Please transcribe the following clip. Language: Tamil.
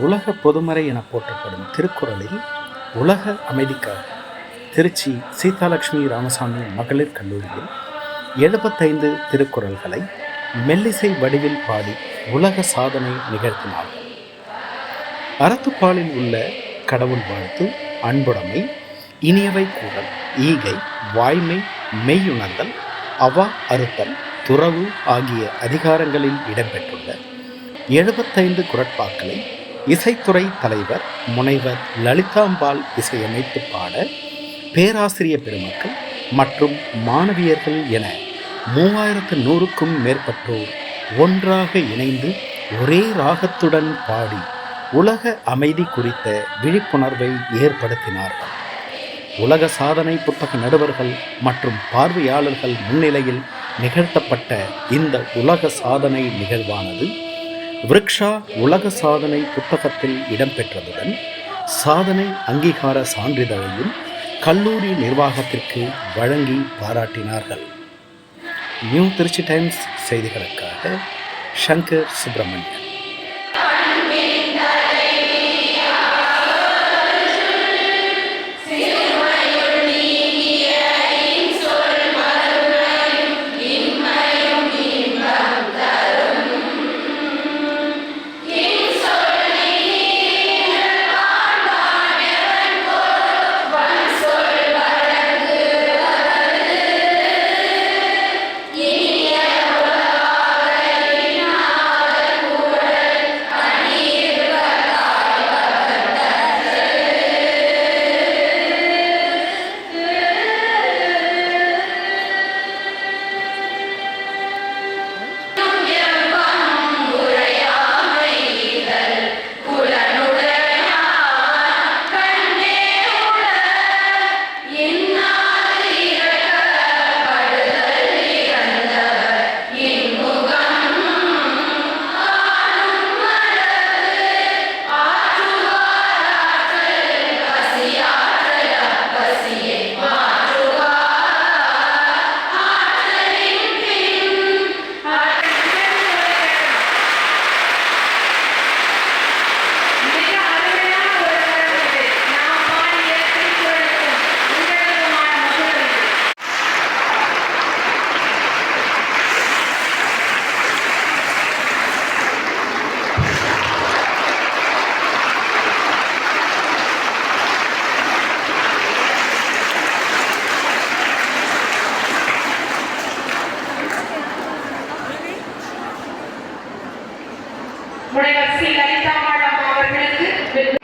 உலக பொதுமறை என போற்றப்படும் திருக்குறளில் உலக அமைதிக்காக திருச்சி சீதாலட்சுமி ராமசாமி மகளிர் கல்லூரியில் எழுபத்தைந்து திருக்குறள்களை மெல்லிசை வடிவில் பாடி உலக சாதனை நிகழ்த்தினார். அறத்துப்பாலில் உள்ள கடவுள் வாழ்த்து அன்புடைமை இனியவை கூடல் ஈகை வாய்மை மெய்யுணர்தல் அவா அறுத்தல் துறவு ஆகிய அதிகாரங்களில் இடம்பெற்றுள்ள எழுபத்தைந்து குரட்பாக்களை இசைத்துறை தலைவர் முனைவர் லலிதாம்பாள் இசையமைத்து பாட பேராசிரிய பெருமக்கள் மற்றும் மாணவியர்கள் என மூவாயிரத்து நூறுக்கும் மேற்பட்டோர் ஒன்றாக இணைந்து ஒரே ராகத்துடன் பாடி உலக அமைதி குறித்த விழிப்புணர்வை ஏற்படுத்தினார்கள். உலக சாதனை புத்தக நடுவர்கள் மற்றும் பார்வையாளர்கள் முன்னிலையில் நிகழ்த்தப்பட்ட இந்த உலக சாதனை நிகழ்வானது விரக்ஷா உலக சாதனை புத்தகத்தில் இடம்பெற்றதுடன் சாதனை அங்கீகார சான்றிதழையும் கல்லூரி நிர்வாகத்திற்கு வழங்கி பாராட்டினார்கள். நியூ திருச்சி டைம்ஸ் செய்திகளுக்காக சங்கர் சுப்பிரமணியன். முனைவர் சி லலிதா மேடம் அவர்களுக்கு